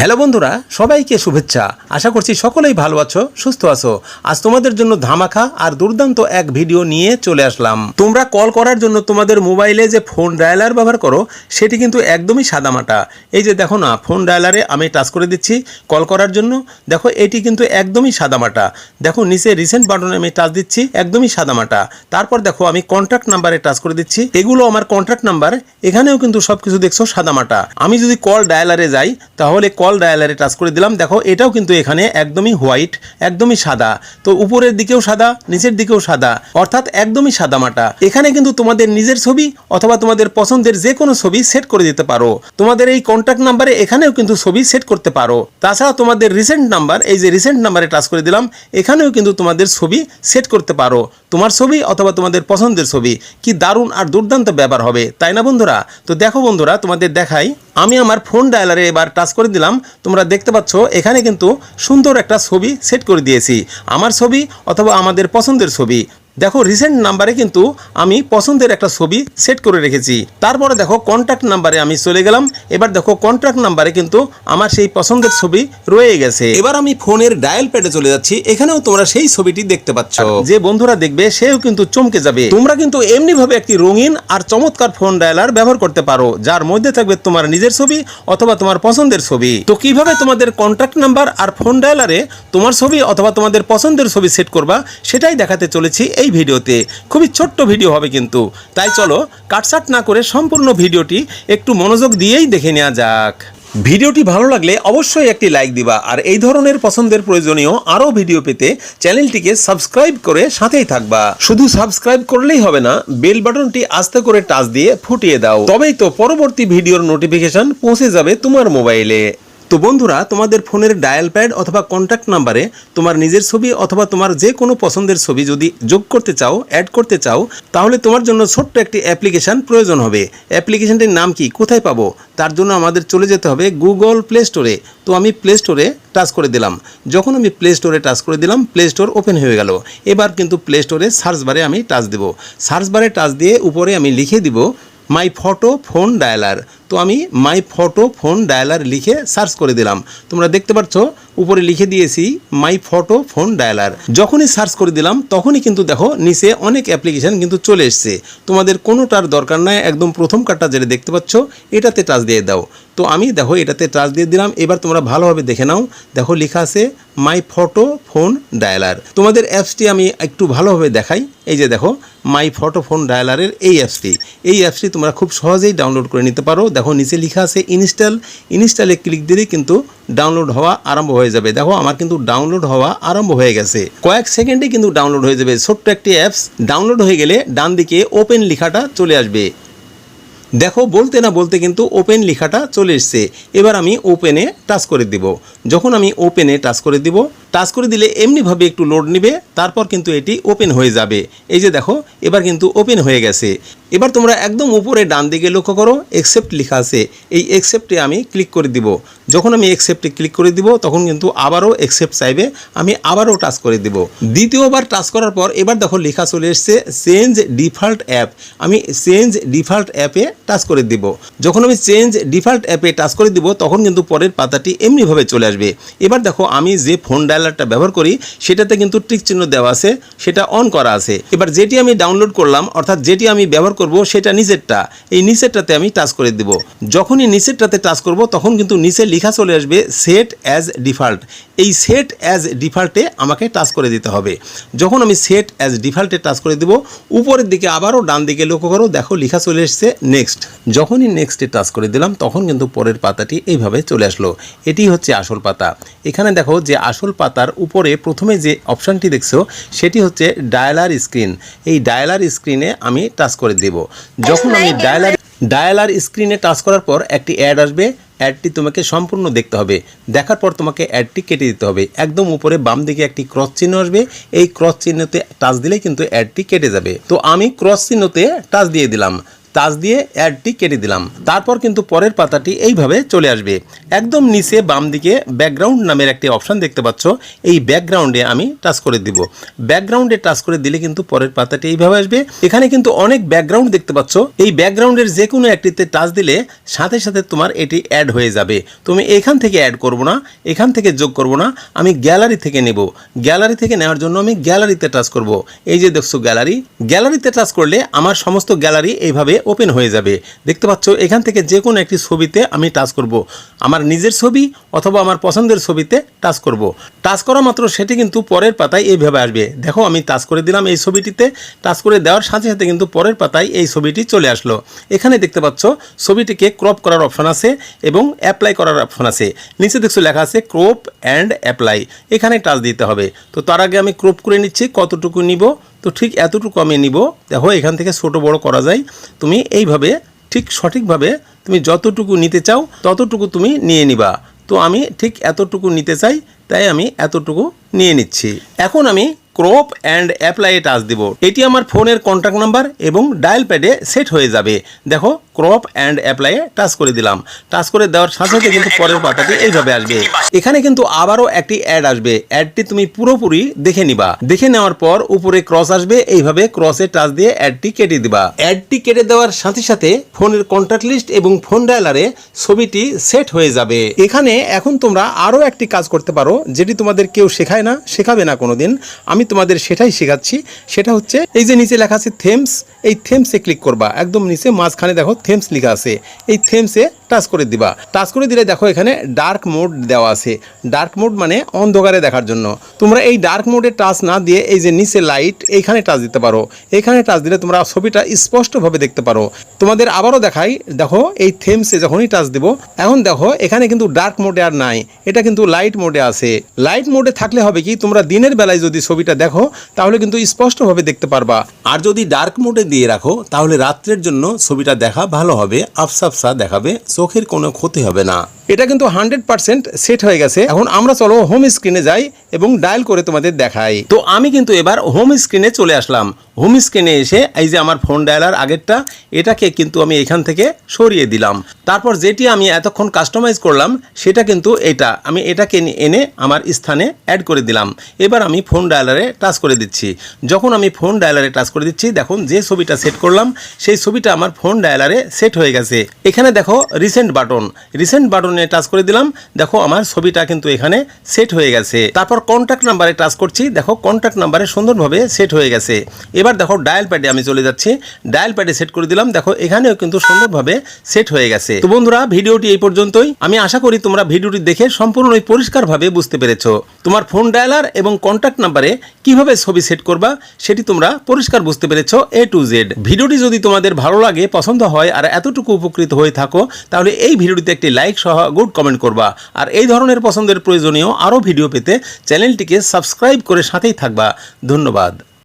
Hello বন্ধুরা, সবাইকে শুভেচ্ছা। আশা করছি সকলেই ভালো আছো, সুস্থ আছো। আজ তোমাদের জন্য ধামাখা আর দুর্দান্ত এক ভিডিও নিয়ে চলে আসলাম। তোমরা কল করার জন্য তোমাদের মোবাইলে যে ফোন ডায়ালার ব্যবহার করো, সেটি কিন্তু একদমই সাদামাটা। এই যে দেখো না, ফোন ডায়ালারে আমি টাচ করে দিচ্ছি কল করার জন্য। দেখো, এটি কিন্তু একদমই সাদামাটা। দেখো, নিচে রিসেন্ট বাটনে আমি টাচ দিচ্ছি, একদমই সাদামাটা। তারপর দেখো, আমি কন্ট্যাক্ট নাম্বারে টাচ করে দিচ্ছি। এগুলো আমার কন্ট্যাক্ট নাম্বার, এখানেও কিন্তু সবকিছু দেখছ সাদামাটা। আমি যদি কল ডায়ালারে যাই, তাহলে কল ডায়ালারে টাচ করে দিলাম। দেখো, এটাও কিন্তু এখানে একদমই হোয়াইট একদমই সাদা। তো উপরের দিকেও সাদা, নিচের দিকেও সাদা। অর্থাৎ একদমই সাদামাটা এখানে কিন্তু তোমাদের নিজের ছবি অথবা তোমাদের পছন্দের যে কোনো ছবি সেট করে দিতে পারো। তোমাদের এই কন্ট্যাক্ট নাম্বারে এখানেও কিন্তু ছবি সেট করতে পারো। তাছাড়া তোমাদের রিসেন্ট নাম্বার এই যে রিসেন্ট নাম্বারে টাচ করে দিলাম, এখানেও কিন্তু তোমাদের ছবি সেট করতে পারো। তোমার ছবি অথবা তোমাদের পছন্দের ছবি। কি দারুণ আর দুর্দান্ত ব্যাপার হবে, তাই না বন্ধুরা? তো দেখো বন্ধুরা, তোমাদের দেখাই। আমি আমার ফোন ডায়ালারে এবার টাচ করে দিলাম। তোমরা দেখতে পাচ্ছ, এখানে কিন্তু সুন্দর একটা ছবি সেট করে দিয়েছি। আমার ছবি অথবা আমাদের পছন্দের ছবি। দেখো রিসেন্ট নাম্বারে কিন্তু আমি পছন্দের একটা ছবি সেট করে রেখেছি। তারপরে দেখো কন্ট্যাক্ট নাম্বারে আমি চলে গেলাম। এবার দেখো কন্ট্যাক্ট নাম্বারে কিন্তু আমার সেই পছন্দের ছবি রয়ে গেছে। এবার আমি ফোনের ডায়াল প্যাডে চলে যাচ্ছি। এখানেও তোমরা সেই ছবিটি দেখতে পাচ্ছ। যে বন্ধুরা দেখবে সেও কিন্তু চমকে যাবে। তোমরা কিন্তু এমনি ভাবে একটি রঙিন আর চমৎকার ফোন ডায়ালার ব্যবহার করতে পারো যার মধ্যে থাকবে তোমার নিজের ছবি অথবা তোমার পছন্দের ছবি। তো কীভাবে তোমাদের কন্ট্যাক্ট নাম্বার আর ফোন ডায়ালারে তোমার ছবি অথবা তোমাদের পছন্দের ছবি সেট করবা সেটাই দেখাতে চলেছি। এই ভিডিওতে খুবই ছোট্ট ভিডিও হবে কিন্তু। তাই চলো কাটসাট না করে সম্পূর্ণ ভিডিওটি একটু মনোযোগ দিয়েই দেখে নেওয়া যাক। ভিডিওটি ভালো লাগলে অবশ্যই একটি লাইক দিবা আর এই ধরনের পছন্দের প্রয়োজনীয় আরও ভিডিও পেতে চ্যানেলটিকে সাবস্ক্রাইব করে সাথেই থাকবা। শুধু সাবস্ক্রাইব করলেই হবে না, বেল বাটনটি আস্তে করে টাচ দিয়ে ফুটিয়ে দাও। তবেই তো পরবর্তী ভিডিওর নোটিফিকেশন পৌঁছে যাবে তোমার মোবাইলে। তো বন্ধুরা, তোমাদের ফোনের ডায়াল প্যাড অথবা কন্ট্যাক্ট নাম্বারে তোমার নিজের ছবি অথবা তোমার যে কোনো পছন্দের ছবি যদি যোগ করতে চাও অ্যাড করতে চাও, তাহলে তোমার জন্য ছোট্ট একটি অ্যাপ্লিকেশান প্রয়োজন হবে। অ্যাপ্লিকেশানটির নাম কি? কোথায় পাবো? তার জন্য আমাদের চলে যেতে হবে গুগল প্লে স্টোরে তো আমি প্লে স্টোরে টাচ করে দিলাম। যখন আমি প্লে স্টোরে টাচ করে দিলাম প্লে স্টোর ওপেন হয়ে গেল। এবার কিন্তু প্লে স্টোরে সার্চ বারে আমি টাচ দেব। সার্চ বারে টাচ দিয়ে উপরে আমি লিখে দিব মাই ফটো ফোন ডায়ালার তো আমি মাই ফটো ফোন ডায়ালার লিখে সার্চ করে দিলাম। তোমরা দেখতে পাচ্ছ, উপরে লিখে দিয়েছি মাই ফটো ফোন ডায়ালার যখনই সার্চ করে দিলাম, তখনই কিন্তু দেখো, নিচে অনেক অ্যাপ্লিকেশান কিন্তু চলে এসছে। তোমাদের কোনোটার দরকার নাই, একদম প্রথম কার্ডটা যেটা দেখতে পাচ্ছ, এটাতে টাচ দিয়ে দাও। তো আমি দেখো এটাতে টাচ দিয়ে দিলাম। এবার তোমরা ভালোভাবে দেখে নাও। দেখো লেখা আছে মাই ফটো ফোন ডায়ালার তোমাদের অ্যাপসটি আমি একটু ভালোভাবে দেখাই। এই যে দেখো মাই ফটো ফোন ডায়ালারের এই অ্যাপসটি। এই অ্যাপসটি তোমরা খুব সহজেই ডাউনলোড করে নিতে পারো। দেখো নিচে লেখা আছে ইনস্টল ইনস্টলে ক্লিক দিলেই কিন্তু ডাউনলোড হওয়া আরম্ভ হয়ে যাবে। দেখো, আমার কিন্তু ডাউনলোড হওয়া আরম্ভ হয়ে গেছে। কয়েক সেকেন্ডে কিন্তু ডাউনলোড হয়ে যাবে। ছোট্ট একটি অ্যাপস। ডাউনলোড হয়ে গেলে ডান দিকে ওপেন লেখাটা চলে আসবে। দেখো, বলতে না বলতে কিন্তু ওপেন লেখাটা চলে এসছে। এবার আমি ওপেনে টাচ করে দিব। যখন আমি ওপেনে টাচ করে দিব টাচ করে দিলে এমনিভাবে একটু লোড নিবে, তারপর কিন্তু এটি ওপেন হয়ে যাবে। এই যে দেখো, এবার কিন্তু ওপেন হয়ে গেছে। এবার তোমরা একদম উপরে ডান দিকে লক্ষ্য করো একসেপ্ট লেখা আছে। এই একসেপ্টে আমি ক্লিক করে দিব। যখন আমি একসেপ্টে ক্লিক করে দিব, তখন কিন্তু আবারও একসেপ্ট চাইবে, আমি আবারও টাচ করে দিব। দ্বিতীয়বার টাচ করার পর এবার দেখো লেখা চলে এসছে চেঞ্জ ডিফল্ট অ্যাপ আমি চেঞ্জ ডিফল্ট অ্যাপে টাচ করে দিব। যখন আমি চেঞ্জ ডিফল্ট অ্যাপে টাচ করে দিব, তখন কিন্তু পরের পাতাটি এমনিভাবে চলে আসবে। এবার দেখো, আমি যে ফোন ডায়ালারটা ব্যবহার করি, সেটাতে কিন্তু টিক চিহ্ন দেওয়া আছে, সেটা অন করা আছে। এবার যেটি আমি ডাউনলোড করলাম, অর্থাৎ যেটি আমি ব্যবহার করব, সেটা নিচেরটা। এই নিচেরটাতে আমি টাচ করে দিব। যখনই নিচেরটাতে টাচ করব, তখন কিন্তু নিচে লেখা চলে আসবে সেট অ্যাজ ডিফল্ট এই সেট অ্যাজ ডিফল্টে আমাকে টাচ করে দিতে হবে। যখন আমি সেট অ্যাজ ডিফল্টে টাচ করে দিব, উপরের দিকে আবারও ডান দিকে লক্ষ্য করো, দেখো লেখা চলে এসছে নেক্সট যখনই নেক্সটে টাচ করে দিলাম, তখন কিন্তু পরের পাতাটি এইভাবে চলে আসলো। এটি হচ্ছে আসল পাতা। এখানে দেখো যে আসল পাতার উপরে প্রথমে যে অপশানটি দেখছ সেটি হচ্ছে ডায়ালার স্ক্রিন। এই ডায়ালার স্ক্রিনে আমি টাচ করে দেব। যখন আমি ডায়ালার ডায়ালার স্ক্রিনে টাচ করার পর একটি অ্যাড আসবে অ্যাডটি তোমাকে সম্পূর্ণ দেখতে হবে। দেখার পর তোমাকে অ্যাডটি কেটে দিতে হবে। একদম উপরে বাম দিকে একটি ক্রস চিহ্ন আসবে। এই ক্রস চিহ্নতে টাচ দিলেই কিন্তু অ্যাডটি কেটে যাবে। তো আমি ক্রস চিহ্নতে টাচ দিয়ে দিলাম। টাচ দিয়ে অ্যাডটি কেটে দিলাম। তারপর কিন্তু পরের পাতাটি এইভাবে চলে আসবে। একদম নিচে বাম দিকে ব্যাকগ্রাউন্ড নামের একটি অপশন দেখতে পাচ্ছ। এই ব্যাকগ্রাউন্ডে আমি টাচ করে দিব। ব্যাকগ্রাউন্ডে টাচ করে দিলে কিন্তু পরের পাতাটি এইভাবে আসবে। এখানে কিন্তু অনেক ব্যাকগ্রাউন্ড দেখতে পাচ্ছ। এই ব্যাকগ্রাউন্ডের যে কোনো একটিতে টাচ দিলে সাথে সাথে তোমার এটি অ্যাড হয়ে যাবে। তুমি এখান থেকে অ্যাড করব না, এখান থেকে যোগ করব না। আমি গ্যালারি থেকে নেব। গ্যালারি থেকে নেওয়ার জন্য আমি গ্যালারিতে টাচ করব। এই যে দেখছ গ্যালারি, গ্যালারিতে টাচ করলে আমার সমস্ত গ্যালারি এইভাবে ওপেন হয়ে যাবে। দেখতে পাচ্ছ, এখান থেকে যে কোনো একটি ছবিতে আমি টাচ করব। আমার নিজের ছবি অথবা আমার পছন্দের ছবিতে টাচ করব। টাচ করা মাত্র সেটি কিন্তু পরের পাতায় এইভাবে আসবে। দেখো, আমি টাচ করে দিলাম এই ছবিটিতে। টাচ করে দেওয়ার সাথে সাথে কিন্তু পরের পাতায় এই ছবিটি চলে আসলো। এখানে দেখতে পাচ্ছ, ছবিটিকে ক্রপ করার অপশন আছে এবং অ্যাপ্লাই করার অপশন আছে। নিচে দেখছ লেখা আছে ক্রপ অ্যান্ড অ্যাপ্লাই এখানে টাচ দিতে হবে। তো তার আগে আমি ক্রপ করে নিচ্ছি, কতটুকু নিব? তো ঠিক এতটুকু কমে নিব। দেখো, এখান থেকে ছোট বড় করা যায়। তুমি এইভাবে, ঠিক সঠিকভাবে তুমি যতটুকু নিতে চাও, ততটুকু তুমি নিয়ে নিবা। তো আমি ঠিক এতটুকু নিতে চাই, তাই আমি এতটুকু নিয়ে নিচ্ছি। এখন আমি ক্রপ অ্যান্ড অ্যাপ্লাইয়ে টাচ দিব। এটি আমার ফোনের কন্ট্যাক্ট নাম্বার এবং ডায়াল প্যাডে সেট হয়ে যাবে। দেখো ক্রপ অ্যান্ড অ্যাপ্লাইয়ে টাচ করে দিলাম। টাচ করে দেওয়ার সাথে সাথে কিন্তু পরের পাতাটি এইভাবে আসবে। এখানে কিন্তু আবারও একটি অ্যাড আসবে। অ্যাডটি তুমি পুরোপুরি দেখে নিবা। দেখে নেওয়ার পর উপরে ক্রস আসবে। এইভাবে ক্রসে টাচ দিয়ে অ্যাডটি কেটে দিবা। অ্যাডটি কেটে দেওয়ার সাথে সাথে ফোনের কন্ট্যাক্ট লিস্ট এবং ফোন ডায়ালারে ছবিটি সেট হয়ে যাবে। এখানে এখন তোমরা আরও একটি কাজ করতে পারো, যেটি তোমাদের কেউ শেখায় না, শেখাবে না কোনোদিন। আমি তোমাদের সেটাই শেখাচ্ছি। সেটা হচ্ছে, এই যে নিচে লেখা আছে থেমস এই থেমসে ক্লিক করবা। একদম নিচে মাঝখানে দেখো থেমস লেখা আছে। এই থেমসে টাচ করে দিবা। টাচ করে দিলে দেখো এখানে ডার্ক মোড দেওয়া আছে। ডার্ক মোড মানে অন্ধকারে দেখার জন্য। তোমরা এই ডার্ক মোডে টাচ না দিয়ে এই যে নিচে লাইট এইখানে টাচ দিতে পারো। এখানে টাচ দিলে তোমরা ছবিটা স্পষ্টভাবে দেখতে পারো। তোমাদের আবারও দেখাই, দেখো এই থেমসে যখনই টাচ দেবো, এখন দেখো এখানে কিন্তু ডার্ক মোডে আর নাই। এটা কিন্তু লাইট মোডে আছে। লাইট মোডে থাকলে হবে কি? তোমরা দিনের বেলায় যদি ছবিটা দেখো তাহলে কিন্তু স্পষ্টভাবে দেখতে পারবা। আর যদি ডার্ক মোডে দিয়ে রাখো তাহলে রাত্রের জন্য ছবিটা দেখা ভালো হবে আফসাফসা দেখাবে চোখের কোনো ক্ষতি হবে না। এটা কিন্তু হান্ড্রেড পার্সেন্ট সেট হয়ে গেছে। এখন আমরা চলো হোম স্ক্রিনে যাই এবং ডায়াল করে তোমাদের দেখাই। তো আমি কিন্তু এবার হোম স্ক্রিনে চলে আসলাম। হোম স্ক্রিনে এসে এই যে আমার ফোন ডায়ালার আগেরটা, এটাকে কিন্তু আমি এখান থেকে সরিয়ে দিলাম। তারপর যেটি আমি এতক্ষণ কাস্টমাইজ করলাম, সেটা কিন্তু এটা। আমি এটাকে এনে আমার স্থানে অ্যাড করে দিলাম। এবার আমি ফোন ডায়ালারে টাচ করে দিচ্ছি। যখন আমি ফোন ডায়ালারে টাচ করে দিচ্ছি, দেখুন যে ছবিটা সেট করলাম, সেই ছবিটা আমার ফোন ডায়ালারে সেট হয়ে গেছে। এখানে দেখো রিসেন্ট বাটন রিসেন্ট বাটনে টাচ করে দিলাম। দেখো আমার ছবিটা কিন্তু এখানে সেট হয়ে গেছে। তারপর কন্ট্যাক্ট নাম্বারে টাচ করছি। দেখো কন্ট্যাক্ট নাম্বারে সুন্দরভাবে সেট হয়ে গেছে। এবার দেখো ডায়াল প্যাডে আমি চলে যাচ্ছি। ডায়াল প্যাডে সেট করে দিলাম। দেখো, এখানেও কিন্তু সুন্দরভাবে সেট হয়ে গেছে। তো বন্ধুরা, ভিডিওটি এই পর্যন্তই। আমি আশা করি তোমরা ভিডিওটি দেখে সম্পূর্ণই পরিষ্কারভাবে বুঝতে পেরেছ। তোমার ফোন ডায়ালার এবং কন্ট্যাক্ট নাম্বারে কীভাবে ছবি সেট করবা, সেটি তোমরা পরিষ্কার বুঝতে পেরেছ এ টু জেড ভিডিওটি যদি তোমাদের ভালো লাগে, পছন্দ হয়, আর এতটুকু উপকৃত হয়ে থাকো, তাহলে এই ভিডিওটিতে একটি লাইক সহ গুড কমেন্ট করবা। আর এই ধরনের পছন্দের প্রয়োজনীয় আরও ভিডিও পেতে চ্যানেলটিকে সাবস্ক্রাইব করে সাথেই থাকবা। ধন্যবাদ।